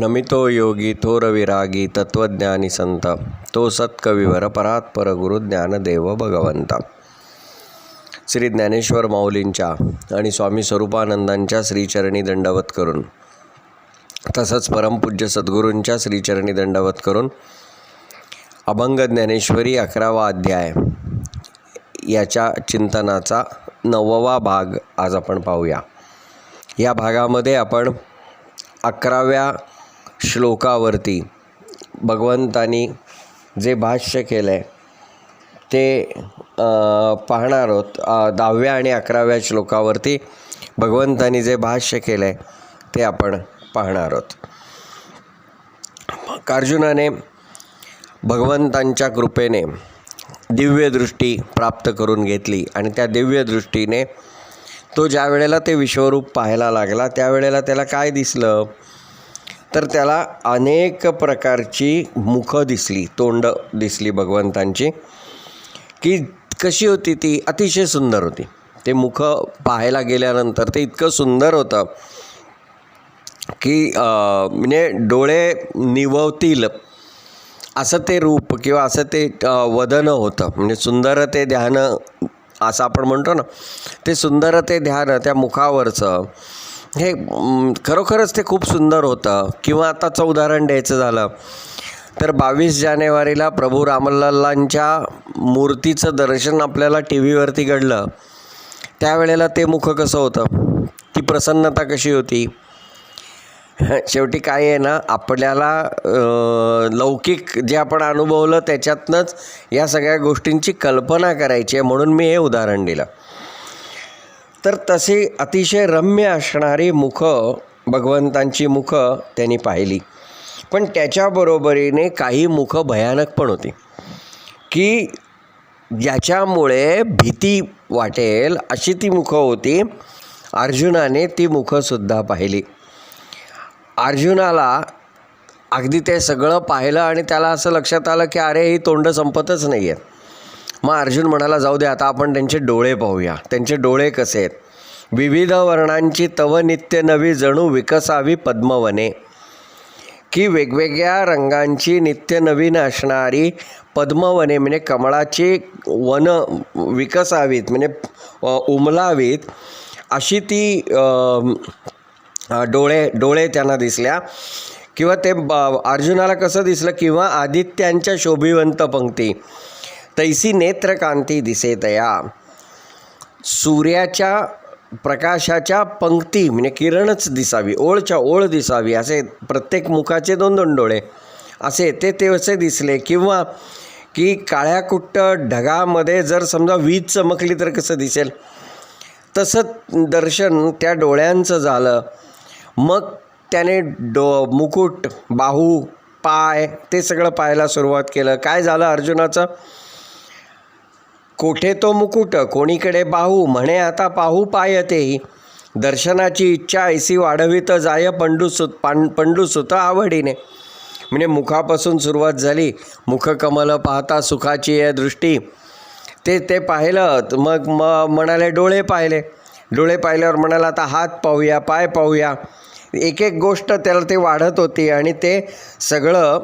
नमितो योगी थोरविरागी तत्वज्ञानी संत. तो सत्कविवर परात्पर गुरु ज्ञानदेव भगवंत. श्री ज्ञानेश्वर माऊलींच्या आणि स्वामी स्वरूपानंदांच्या श्रीचरणी दंडवत करून तसंच परमपूज्य सद्गुरूंच्या श्रीचरणी दंडवत करून अभंग ज्ञानेश्वरी अकरावा अध्याय याच्या चिंतनाचा नववा भाग आज आपण पाहूया. या भागामध्ये आपण अकराव्या श्लोकावरती भगवंतानी जे भाष्य केलं आहे ते पाहणार आहोत. दहाव्या आणि अकराव्या श्लोकावरती भगवंतानी जे भाष्य केलं आहे ते आपण पाहणार आहोत. अर्जुनाने भगवंतांच्या कृपेने दिव्यदृष्टी प्राप्त करून घेतली आणि त्या दिव्यदृष्टीने तो ज्या वेळेला ते विश्वरूप पाहायला लागला त्यावेळेला त्याला काय दिसलं? तर त्याला अनेक प्रकारची मुखं दिसली तोंड दिसली भगवंतांची की कशी होती ती? अतिशय सुंदर होती. ते मुखं पाहायला गेल्यानंतर ते इतकं सुंदर होतं की म्हणजे डोळे निववतील असं ते रूप किंवा असं ते वदनं होतं. म्हणजे सुंदर ते ध्यान असं आपण म्हणतो ना ते सुंदर ते ध्यान त्या मुखावरचं हे खरोखरच ते खूप सुंदर होतं. किंवा आताचं उदाहरण द्यायचं झालं तर बावीस जानेवारीला प्रभू रामलल्लांच्या मूर्तीचं दर्शन आपल्याला टी व्हीवरती घडलं. त्यावेळेला ते मुख कसं होतं? ती प्रसन्नता कशी होती? शेवटी काय आहे ना आपल्याला लौकिक जे आपण अनुभवलं त्याच्यातनंच या सगळ्या गोष्टींची कल्पना करायची आहे. म्हणून मी हे उदाहरण दिलं. तर तशी अतिशय रम्य असणारी मुखं भगवंतांची मुखं त्यांनी पाहिली. पण त्याच्याबरोबरीने काही मुखं भयानक पण होती. की ज्याच्यामुळे भीती वाटेल अशी ती मुखं होती. अर्जुनाने ती मुखंसुद्धा पाहिली. अर्जुनाला अगदी ते सगळं पाहिलं आणि त्याला असं लक्षात आलं की अरे ही तोंड संपतच नाही आहेत मग अर्जुन म्हणाला जाऊ दे आता आपण त्यांचे डोळे पाहूया. त्यांचे डोळे कसे आहेत? विविध वर्णांची तव नित्य नवी जणू विकसावी पद्मवने. की वेगवेगळ्या रंगांची नित्य नवीन असणारी पद्मवने म्हणजे कमळाची वन विकसावीत म्हणजे उमलावीत अशी ती डोळे डोळे त्यांना दिसल्या. किंवा ते ब अर्जुनाला कसं दिसलं? किंवा आदित्यांच्या शोभिवंत पंक्ती. तैसी नेत्रकांती दिसे तया सूर्याच्या प्रकाशाच्या पंक्ती म्हणजे किरणच दिसावी ओळच्या ओळ दिसावी असे प्रत्येक मुखाचे दोन दोन डोळे असे ते ते असे दिसले. किंवा की काळ्या कुट्ट ढगामध्ये जर समजा वीज चमकली तर कसं दिसेल? तसं दर्शन त्या डोळ्यांचं झालं. मग त्याने डो मुकुट बाहू पाय ते सगळं पाहायला सुरुवात केलं. काय झालं अर्जुनाचं? कोठे तो मुकुट कोणीकडे बाहू म्हणे आता पाहू पायतेही दर्शनाची इच्छा ऐसी वाढवित जाय पंडूसुत पां पंडूसुत आवडीने. म्हणजे मुखापासून सुरुवात झाली. मुखकमल पाहता सुखाची आहे दृष्टी. ते ते पाहिलं मग म म्हणाले डोळे पाहिले. डोळे पाहिल्यावर म्हणाला आता हात पाहूया पाय पाहूया. एक एक गोष्ट त्याला ते वाढत होती आणि ते सगळं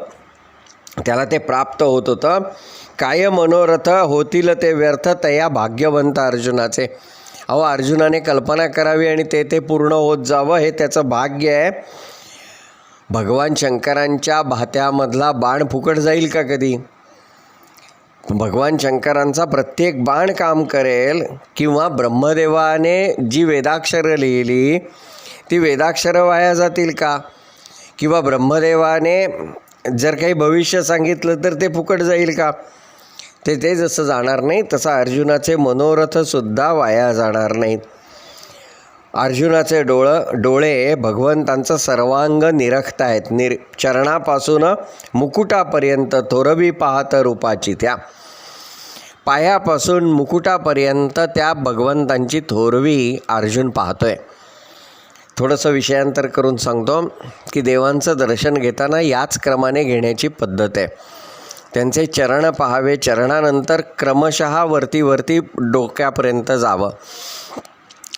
त्याला ते प्राप्त होत होतं. काय मनोरथ होतील ते व्यर्थ तया भाग्यवंत अर्जुनाचे. अहो अर्जुनाने कल्पना करावी आणि ते ते पूर्ण होत जावं हे त्याचं भाग्य आहे. भगवान शंकरांच्या भात्यामधला बाण फुकट जाईल का कधी? भगवान शंकरांचा प्रत्येक बाण काम करेल किंवा ब्रह्मदेवाने जी वेदाक्षरं लिहिली ती वेदाक्षरं वाया जातील का? किंवा ब्रह्मदेवाने जर काही भविष्य सांगितलं तर ते फुकट जाईल का? ते ते जसं जाणार नाही तसं अर्जुनाचे मनोरथसुद्धा वाया जाणार नाहीत. अर्जुनाचे डोळं डोळे भगवंतांचं सर्वांग निरखतायत निर चरणापासून मुकुटापर्यंत थोरवी पाहत रूपाची त्या. पायापासून मुकुटापर्यंत त्या भगवंतांची थोरवी अर्जुन पाहतोय. थोडंसं विषयांतर करून सांगतो की देवांचं दर्शन घेताना याच क्रमाने घेण्याची पद्धत आहे. त्यांचे चरण पहावे. चरणानंतर क्रमशः वरती वरती डोक्यापर्यंत जावं.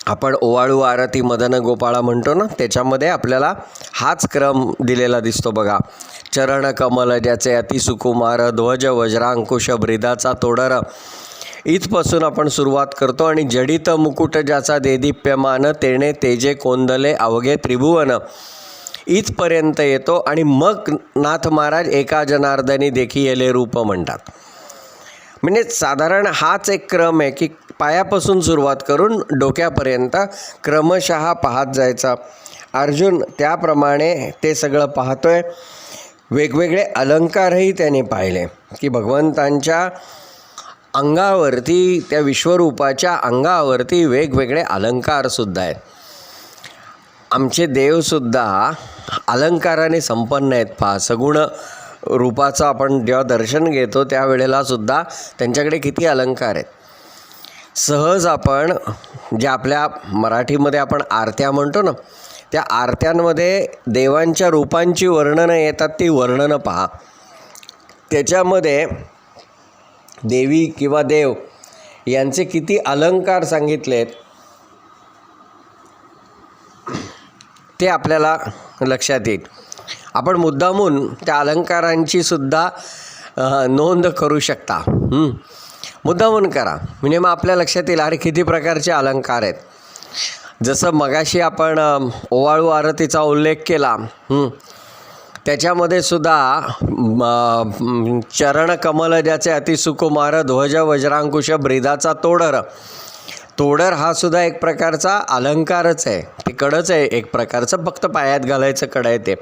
आपण ओवाळू आरती मदन गोपाळा म्हणतो ना त्याच्यामध्ये आपल्याला हाच क्रम दिलेला दिसतो बघा. चरण कमल ज्याचे अतिसुकुमार ध्वज वज्रांकुश ब्रिदाचा तोडर. इथपासून आपण सुरुवात करतो आणि जडित मुकुट ज्याचा देदीप्यमान तेणे तेजे कोंदले अवघे त्रिभुवन. इथपर्यंत येतो आणि मग नाथ महाराज एका जनार्दनी देखी येले रूप म्हणतात. म्हणजे साधारण हाच एक क्रम आहे की पायापासून सुरुवात करून डोक्यापर्यंत क्रमशः पाहत जायचा. अर्जुन त्याप्रमाणे ते सगळं पाहतोय. वेगवेगळे अलंकारही त्याने पाहिले की भगवंतांच्या अंगावरती त्या विश्वरूपाच्या अंगावरती वेगवेगळे अलंकारसुद्धा आहेत. आमचे देवसुद्धा अलंकाराने संपन्न आहेत. पहा सगुण रूपाचं आपण जेव्हा दर्शन घेतो त्यावेळेला सुद्धा त्यांच्याकडे किती अलंकार आहेत. सहज आपण जे आपल्या मराठीमध्ये आपण आरत्या म्हणतो ना त्या आरत्यांमध्ये देवांच्या रूपांची वर्णनं येतात ती वर्णनं पहा. त्याच्यामध्ये देवी किंवा देव यांचे किती अलंकार सांगितले आहेत ते आपल्याला लक्षात येईल. आपण मुद्दामून त्या अलंकारांची सुद्धा नोंद करू शकता. मुद्दामून करा. म्हणजे मग आपल्या लक्षात येईल अरे किती प्रकारचे अलंकार आहेत. जसं मगाशी आपण ओवाळू आरतीचा उल्लेख केला. त्याच्यामध्ये सुद्धा चरण कमल ज्याचे अतिसुकुमार ध्वज वज्रांकुश ब्रिदाचा तोडर तोडर हा सुद्धा एक प्रकारचा अलंकारच आहे. ते कडच आहे एक प्रकारचं फक्त पायात घालायचं कड आहे ते.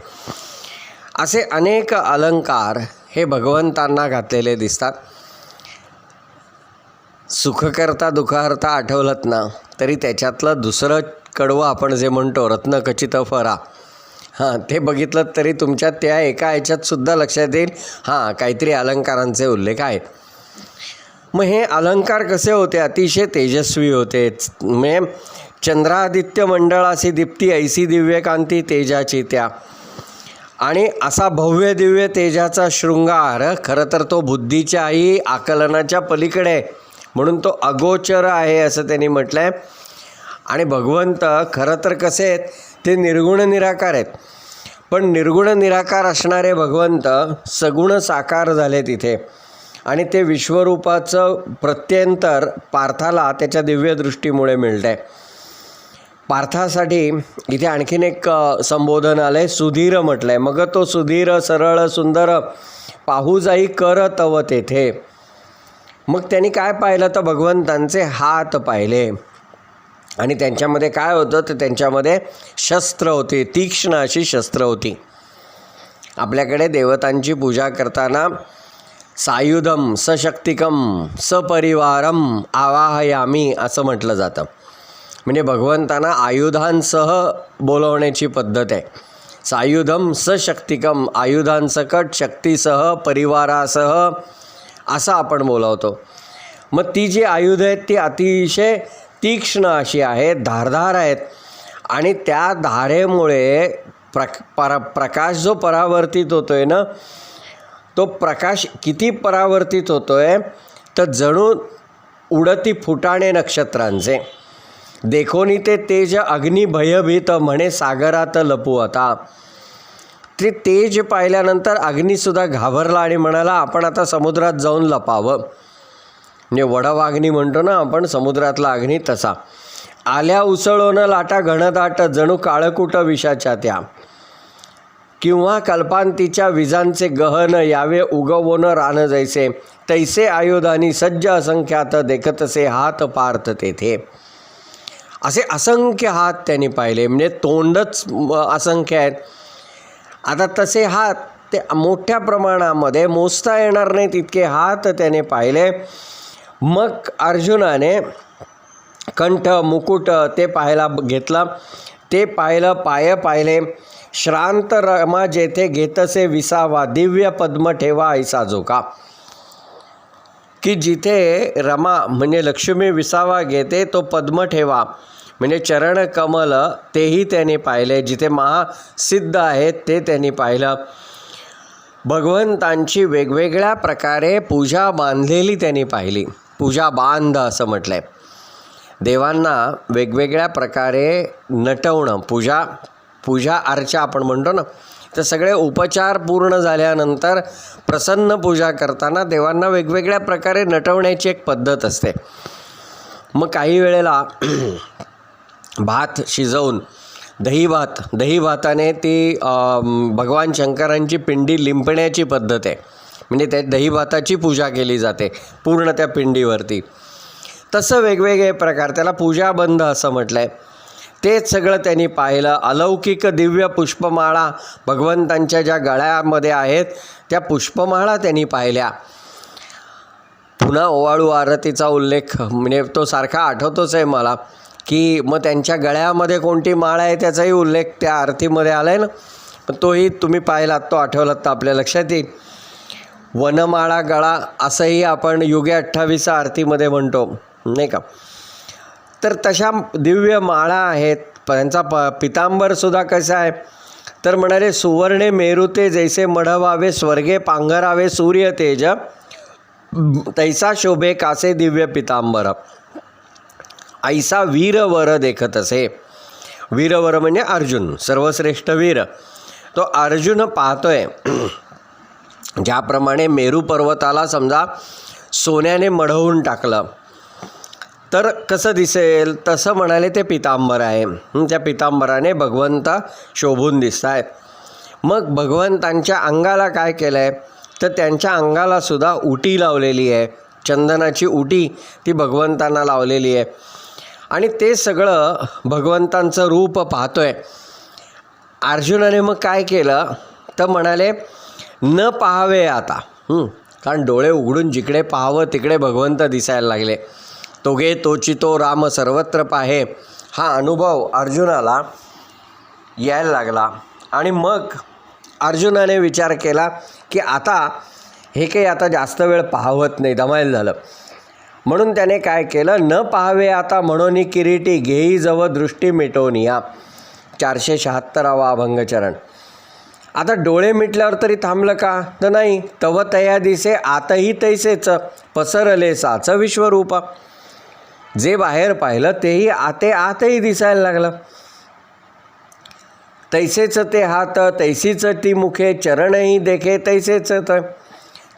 असे अनेक अलंकार हे भगवंतांना घातलेले दिसतात. सुखकर्ता दुःखहर्ता आठवलत ना तरी त्याच्यातलं दुसरं कडवं आपण जे म्हणतो रत्नखचित फरा. हां ते बघितलं तरी तुमच्या त्या एका ह्याच्यात सुद्धा लक्षात येईल. हां काहीतरी अलंकारांचे उल्लेख आहेत मग हे अलंकार कसे होते? अतिशय तेजस्वी होते. म्हणजे चंद्रादित्य मंडळासी दीप्ती ऐसी दिव्यकांती तेजाची त्या. आणि असा भव्य दिव्य तेजाचा शृंगार खरं तर तो बुद्धीच्याही आकलनाच्या पलीकडे म्हणून तो अगोचर आहे असं त्यांनी म्हटलं आहे आणि भगवंत खरं तर कसे आहेत? ते निर्गुण निराकार आहेत. पण निर्गुण निराकार असणारे भगवंत सगुण साकार झाले तिथे. आणि ते विश्वरूपाचं प्रत्यंतर पार्थाला त्याच्या दिव्यदृष्टीमुळे मिळतं आहे पार्थासाठी इथे आणखीन एक संबोधन आलं आहे सुधीर म्हटलं आहे मग तो सुधीर सरळ सुंदर पाहू जाई कर तव तेथे. मग त्यांनी काय पाहिलं तर भगवंतांचे हात पाहिले. आणि त्यांच्यामध्ये काय होतं तर त्यांच्यामध्ये शस्त्र होती तीक्ष्ण अशी शस्त्र होती. आपल्याकडे देवतांची पूजा करताना सायुधम सशक्तिकम सपरिवारम आवाहयामी असं म्हटलं जातं. म्हणजे भगवंतांना आयुधांसह बोलवण्याची पद्धत आहे. सायुधम सशक्तिकम आयुधांसकट शक्तीसह परिवारासह असं आपण बोलावतो. मग ती जी आयुधं आहेत ती अतिशय तीक्ष्ण अशी आहेत धारधार आहेत. आणि त्या धारेमुळे प्रक परा प्रकाश जो परावर्तित होतो आहे ना तो प्रकाश किती परावर्तित होतो आहे तर जणू उडती फुटाणे नक्षत्रांचे. देखोनी ते तेज अग्नी भयभीत म्हणे सागरात लपू आता. ते तेज पाहिल्यानंतर अग्नीसुद्धा घाबरला आणि म्हणाला आपण आता समुद्रात जाऊन लपावं. म्हणजे वडवाग्नी म्हणतो ना आपण समुद्रातला अग्नी तसा. आल्या उसळोनं लाटा घनदाट जणू काळकुट विषाच्या त्या. किंवा कल्पांतीच्या विजांचे गहन यावे उगवोन रान जैसे. तैसे आयुधानी सज्ज असंख्यात देखतसे हात पार्थ तेथे. असे असंख्य हात त्यांनी पाहिले. म्हणजे तोंडच असंख्य आहेत. आता तसे हात ते मोठ्या प्रमाणामध्ये मोजता येणार नाहीत. इतके हात त्याने पाहिले. मग अर्जुनाने कंठ मुकुट ते पाहायला घेतलं. ते पाहिलं पाय पाहिले. श्रांत रमा जेथे घेतसे विसावा दिव्य पद्म ठेवा ऐसा जोका की जिथे रमा म्हणजे लक्ष्मी विसावा घेते तो पद्म ठेवा. म्हणजे चरण कमल तेही त्यांनी पाहिले जिथे महासिद्ध आहेत ते त्यांनी पाहिलं. भगवंतांची वेगवेगळ्या प्रकारे पूजा बांधलेली त्यांनी पाहिली. पूजा बांध असं म्हटलं आहे देवांना वेगवेगळ्या प्रकारे नटवणं पूजा पूजा अर्चा आपण म्हणतो ना तर सगळे उपचार पूर्ण झाल्यानंतर प्रसन्न पूजा करताना देवांना वेगवेगळ्या प्रकारे नटवण्याची एक पद्धत असते. मग काही वेळेला भात शिजवून दही भात दही भाताने ती भगवान शंकरांची पिंडी लिंपण्याची पद्धत आहे. म्हणजे त्या दही भाताची पूजा केली जाते पूर्ण त्या पिंडीवरती. तसं वेगवेगळे प्रकार त्याला पूजाबंध असं म्हटलं आहे तेच सगळं त्यांनी पाहिलं. अलौकिक दिव्य पुष्पमाळा भगवंतांच्या ज्या गळ्यामध्ये आहेत त्या पुष्पमाळा त्यांनी पाहिल्या. पुन्हा ओवाळू आरतीचा उल्लेख म्हणजे तो सारखा आठवतोच आहे मला की मग त्यांच्या गळ्यामध्ये कोणती माळ आहे त्याचाही उल्लेख त्या आरतीमध्ये आला आहे ना? पण तोही तुम्ही पाहिलात तो आठवलात तर आपल्या लक्षात येईल. वनमाळा गळा असंही आपण युगे अठ्ठावीस आरतीमध्ये म्हणतो नाही का? तर तशा दिव्य माळा आहेत. त्यांचा प पितांबरसुद्धा कसा आहे तर म्हणाले सुवर्णे मेरुते जैसे मढवावे स्वर्गे पांघरावे सूर्य तेज तैसा शोभे कासे दिव्य पितांबर. ऐसा वीरवर देखत असे. वीरवर म्हणजे अर्जुन सर्वश्रेष्ठ वीर. तो अर्जुन पाहतोय. ज्याप्रमाणे मेरू पर्वताला समजा सोन्याने मढवून टाकलं. तर कसं दिसेल? तसं म्हणाले ते पितांबर आहे. त्या पितांबराने भगवंत शोभून दिसत आहे मग भगवंतांच्या अंगाला काय केलं आहे तर त्यांच्या अंगाला सुद्धा उटी लावलेली आहे. चंदनाची उटी ती भगवंतांना लावलेली आहे. आणि ते सगळं भगवंतांचं रूप पाहतो आहे अर्जुनाने मग काय केलं? तर म्हणाले न पाहावे आता. कारण डोळे उघडून जिकडे पाहावं तिकडे भगवंत दिसायला लागले. तोगे तोचितो राम सर्वत्र पाहे. हा अनुभव अर्जुनाला यायला लागला. आणि मग अर्जुनाने विचार केला की आता हे काही आता जास्त वेळ पाहवत नाही दमायला झालं. म्हणून त्याने काय केलं न पाहावे आता म्हणून किरीटी घेई जव दृष्टी मिटवून या चारशे शहात्तरावा अभंगचरण. आता डोळे मिटल्यावर तरी थांबलं का? तर नाही. तव तया दिसे आतही तैसेच पसरले साच विश्वरूप. जे बाहेर पाहिलं तेही आते आतही दिसायला लागलं. तैसेच ते हात तैसीच ती मुखे चरणही देखे तैसेच तर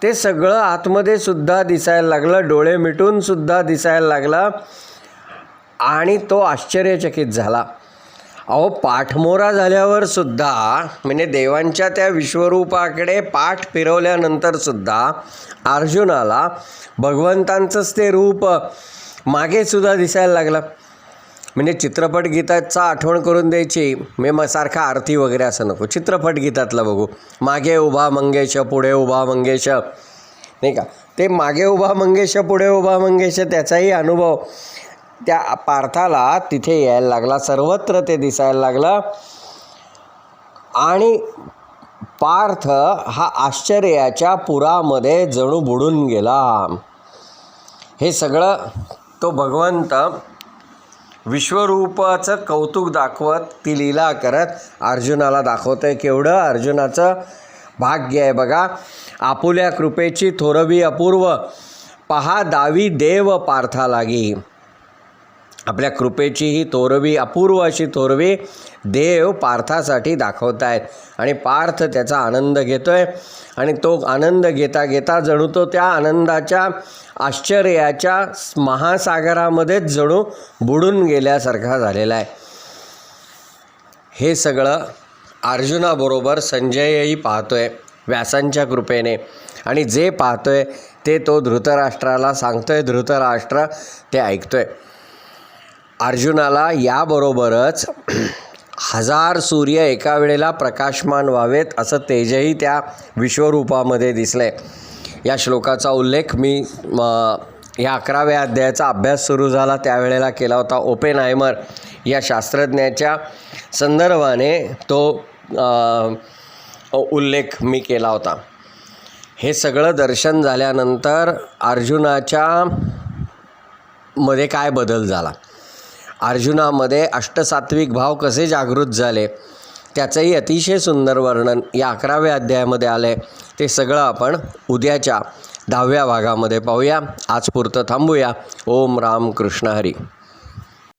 ते सगळं आतमध्ये सुद्धा दिसायला लागलं डोळे मिटून सुद्धा दिसायला लागलं आणि तो आश्चर्यचकित झाला. अहो पाठमोरा झाल्यावर सुद्धा म्हणजे देवांच्या त्या विश्वरूपाकडे पाठ फिरवल्यानंतर सुद्धा अर्जुनाला भगवंतांचंच ते रूप मागेसुद्धा दिसायला लागलं. म्हणजे चित्रपटगीताचा आठवण करून द्यायची. म्हणजे मी मग सारखा आरती वगैरे असं नको. चित्रपटगीतातला बघू. मागे उभा मंगेश पुढे उभा मंगेश. नाही का? ते मागे उभा मंगेश पुढे उभा मंगेश त्याचाही अनुभव त्या पार्थाला तिथे यायला लागला. सर्वत्र ते दिसायला लागलं. आणि पार्थ हा आश्चर्याच्या पुरामध्ये जणू बुडून गेला. हे सगळं तो भगवंत विश्वरूपाचं कौतुक दाखवत ती लीला करत अर्जुनाला दाखवतं आहे केवढं. अर्जुनाचं भाग्य आहे बघा. आपुल्या कृपेची थोरवी अपूर्व. पहा दावी देव पार्था लागी. आपल्या कृपेची ही तोरवी अपूर्व अशी तोरवी देव पार्थासाठी दाखवत आहेत आणि पार्थ त्याचा आनंद घेतो आहे आणि तो आनंद घेता घेता जणू तो त्या आनंदाच्या आश्चर्याच्या महासागरामध्येच जणू बुडून गेल्यासारखा झालेला आहे. हे सगळं अर्जुनाबरोबर संजयही पाहतोय व्यासांच्या कृपेने. आणि जे पाहतोय ते तो धृतराष्ट्राला सांगतोय. धृतराष्ट्र ते ऐकतोय. अर्जुनाला याबरोबरच हजार सूर्य एका वेळेला प्रकाशमान व्हावेत असं तेजही त्या विश्वरूपामध्ये दिसलं या श्लोकाचा उल्लेख मी या अकराव्या अध्यायाचा अभ्यास सुरू झाला त्यावेळेला केला होता ओपेनहायमर. या शास्त्रज्ञाच्या संदर्भाने तो उल्लेख मी केला होता. हे सगळं दर्शन झाल्यानंतर अर्जुनाच्या मध्ये काय बदल झाला? अर्जुनामध्ये अष्टसात्विक भाव कसे जागृत झाले? त्याचंही अतिशय सुंदर वर्णन या अकराव्या अध्यायामध्ये आलं आहे ते सगळं आपण उद्याच्या दहाव्या भागामध्ये पाहूया. आजपुरतं थांबूया. ओम राम कृष्ण हरी.